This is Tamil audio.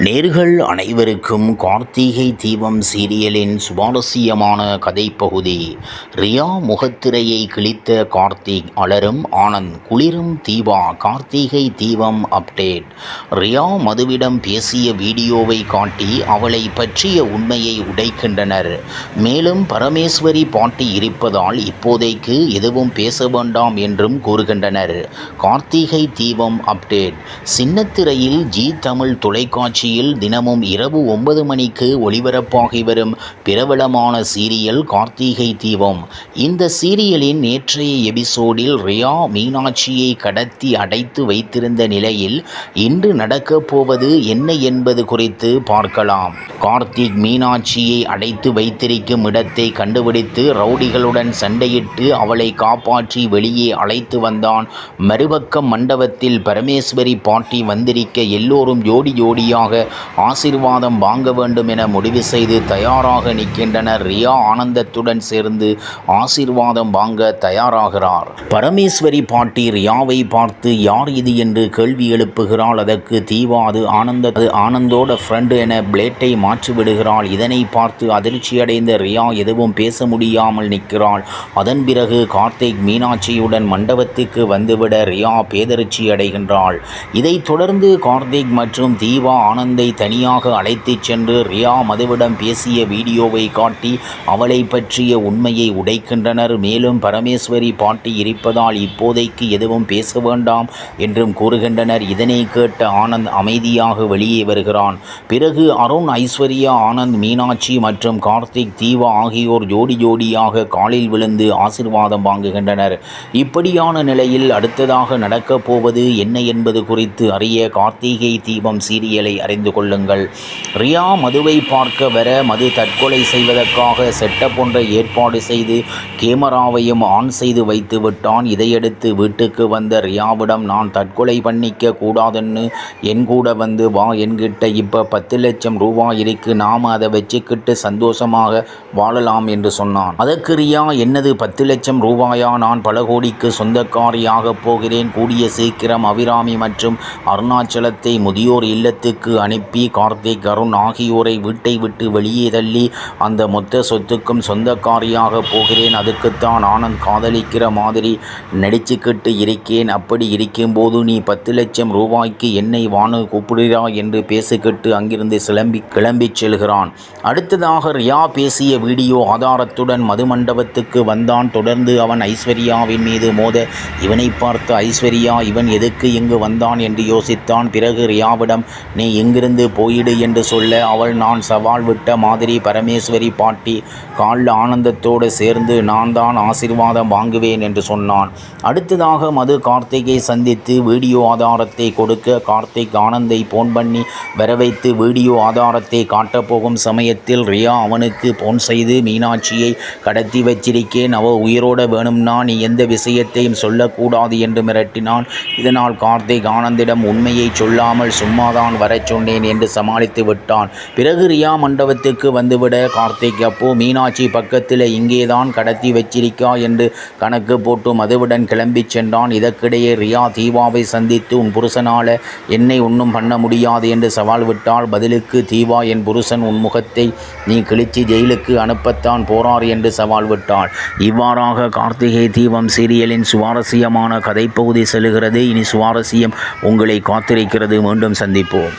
நேர்கள் அனைவருக்கும் கார்த்திகை தீபம் சீரியலின் சுவாரஸ்யமான கதைப்பகுதி ரியா முகத்திரையை கிழித்த கார்த்திக் அலரும் ஆனந்த் குளிரும் தீபா கார்த்திகை தீபம் அப்டேட். ரியா மதுவிடம் பேசிய வீடியோவை காட்டி அவளை பற்றிய உண்மையை உடைக்கின்றனர். மேலும் பரமேஸ்வரி பாட்டி இருப்பதால் இப்போதைக்கு எதுவும் பேச வேண்டாம் என்றும் கூறுகின்றனர். கார்த்திகை தீபம் அப்டேட். சின்னத்திரையில் ஜி தமிழ் தொலைக்காட்சி தொலைக்காட்சியில் தினமும் இரவு ஒன்பது மணிக்கு ஒளிபரப்பாகி வரும் பிரபலமான சீரியல் கார்த்திகை தீபம். இந்த சீரியலின் நேற்றைய எபிசோடில் ரியா மீனாட்சியை கடத்தி அடைத்து வைத்திருந்த நிலையில் இன்று நடக்கப் போவது என்ன என்பது குறித்து பார்க்கலாம். கார்த்திக் மீனாட்சியை அடைத்து வைத்திருக்கும் இடத்தை கண்டுபிடித்து ரவுடிகளுடன் சண்டையிட்டு அவளை காப்பாற்றி வெளியே அழைத்து வந்தான். மறுபக்கம் மண்டபத்தில் பரமேஸ்வரி பாட்டி வந்திருக்க எல்லோரும் ஜோடி ஜோடியாக ஆசீர்வாதம் வாங்க வேண்டும் என முடிவு செய்து தயாராக நிற்கின்றனர். ரியா ஆனந்தத்துடன் சேர்ந்து ஆசீர்வாதம் வாங்க தயாராகிறார். பரமேஸ்வரி பாட்டி ரியாவை பார்த்து யார் இது? என்று கேள்வி எழுப்புகிறாள். அதற்கு தீவா அது ஆனந்த அது ஆனந்தோட ஃப்ரெண்டு என பிளேட்டை மாற்றி விடுகிறாள் இதனை பார்த்து அதிர்ச்சியடைந்த ரியா எதுவும் பேச முடியாமல் நிற்கிறாள். அதன் பிறகு கார்த்திக் மீனாட்சியுடன் மண்டபத்துக்கு வந்துவிட ரியா பேதரிச்சி அடைகின்றாள். இதைத் தொடர்ந்து கார்த்திக் மற்றும் தீவா ஆனந்த் தனியாக அழைத்துச் சென்று ரியா மதுவிடம் பேசிய வீடியோவை காட்டி அவளை பற்றிய உண்மையை உடைக்கின்றனர். மேலும் பரமேஸ்வரி பாட்டி இருப்பதால் இப்போதைக்கு எதுவும் பேச வேண்டாம் என்றும் கூறுகின்றனர். இதனை கேட்ட ஆனந்த் அமைதியாக வெளியே வருகிறான். பிறகு அருண் ஐஸ்வர்யா ஆனந்த் மீனாட்சி மற்றும் கார்த்திக் தீவா ஆகியோர் ஜோடி ஜோடியாக காலில் விழுந்து ஆசிர்வாதம் வாங்குகின்றனர். இப்படியான நிலையில் அடுத்ததாக நடக்கப் போவது என்ன என்பது குறித்து அறிய கார்த்திகை தீபம் சீரியலை அறிந்து கொள்ளுங்கள். ரியா மதுவை பார்க்க வர மது தற்கொலை செய்வதற்காக செட்டப் ஒன்றை ஏற்பாடு செய்து கேமராவையும் ஆன் செய்து வைத்து விட்டான். இதையடுத்து வீட்டுக்கு வந்த ரியாவிடம் நான் தற்கொலை பண்ணிக்க கூடாதுன்னு என் கூட வந்து வா என்கிட்ட இப்போ பத்து லட்சம் ரூபாய் இருக்கு. நாம் அதை வச்சுக்கிட்டு சந்தோஷமாக வாழலாம் என்று சொன்னான். அதற்கு ரியா என்னது பத்து லட்சம் ரூபாயா? நான் பல கோடிக்கு சொந்தக்காரியாக போகிறேன். கூடிய சீக்கிரம் அபிராமி மற்றும் அருணாச்சலத்தை முதியோர் இல்லத்துக்கு அனுப்பி கார்த்திக் அருண் ஆகியோரை வீட்டை விட்டு வெளியே தள்ளி அந்த மொத்த சொத்துக்கும் சொந்தக்காரியாக போகிறேன். அதுக்குத்தான் ஆனந்த் காதலிக்கிற மாதிரி நடிச்சுக்கிட்டு இருக்கேன். அப்படி இருக்கும்போது நீ பத்து லட்சம் ரூபாய்க்கு என்னை வானு கூப்பிடுறா என்று பேசிக்கிட்டு அங்கிருந்து கிளம்பி கிளம்பிச் செல்கிறான். அடுத்ததாக ரியா பேசிய வீடியோ ஆதாரத்துடன் மது மண்டபத்துக்கு வந்தான். தொடர்ந்து அவன் ஐஸ்வர்யாவின் மீது மோத இவனை பார்த்த ஐஸ்வர்யா இவன் எதுக்கு இங்கு வந்தான்? என்று யோசித்தான். பிறகு ரியாவிடம் நீ இங்கிருந்து போயிடு என்று சொல்ல அவள் நான் சவால் விட்ட மாதிரி பரமேஸ்வரி பாட்டி காலில் ஆனந்தத்தோடு சேர்ந்து நான் தான் ஆசீர்வாதம் வாங்குவேன் என்று சொன்னான். அடுத்ததாக மது கார்த்திகை சந்தித்து வீடியோ ஆதாரத்தை கொடுக்க கார்த்திக் ஆனந்தை போன் பண்ணி வர வைத்து வீடியோ ஆதாரத்தை காட்டப்போகும் சமயத்தில் ரியா அவனுக்கு போன் செய்து மீனாட்சியை கடத்தி வச்சிருக்கேன் அவ உயிரோட வேணும்னா நீ எந்த விஷயத்தையும் சொல்லக்கூடாது என்று மிரட்டினான். இதனால் கார்த்திக் ஆனந்திடம் உண்மையை சொல்லாமல் சும்மாதான் வரச் சொன்னேன் என்று சமாளித்து விட்டான். பிறகு ரியா மண்டபத்துக்கு வந்துவிட கார்த்திக் அப்போ மீனாட்சி பக்கத்தில் இங்கேதான் கடத்தி வச்சிருக்கா? என்று கணக்கு போட்டு மதுவுடன் கிளம்பி சென்றான். இதற்கிடையே ரியா தீவாவை சந்தித்து உன் புருஷனால் என்னை ஒன்றும் பண்ண முடியாது என்று சவால் விட்டால் பதிலுக்கு தீவா என் புருஷன் உன் முகத்தை நீ கிழிச்சி ஜெயிலுக்கு அனுப்பத்தான் போறார் என்று சவால் விட்டாள். இவ்வாறாக கார்த்திகை தீபம் சீரியலின் சுவாரஸ்யமான கதைப்பகுதி செல்கிறது. இனி சுவாரஸ்யம் உங்களை காத்திருக்கிறது. மீண்டும் சந்திப்போம்.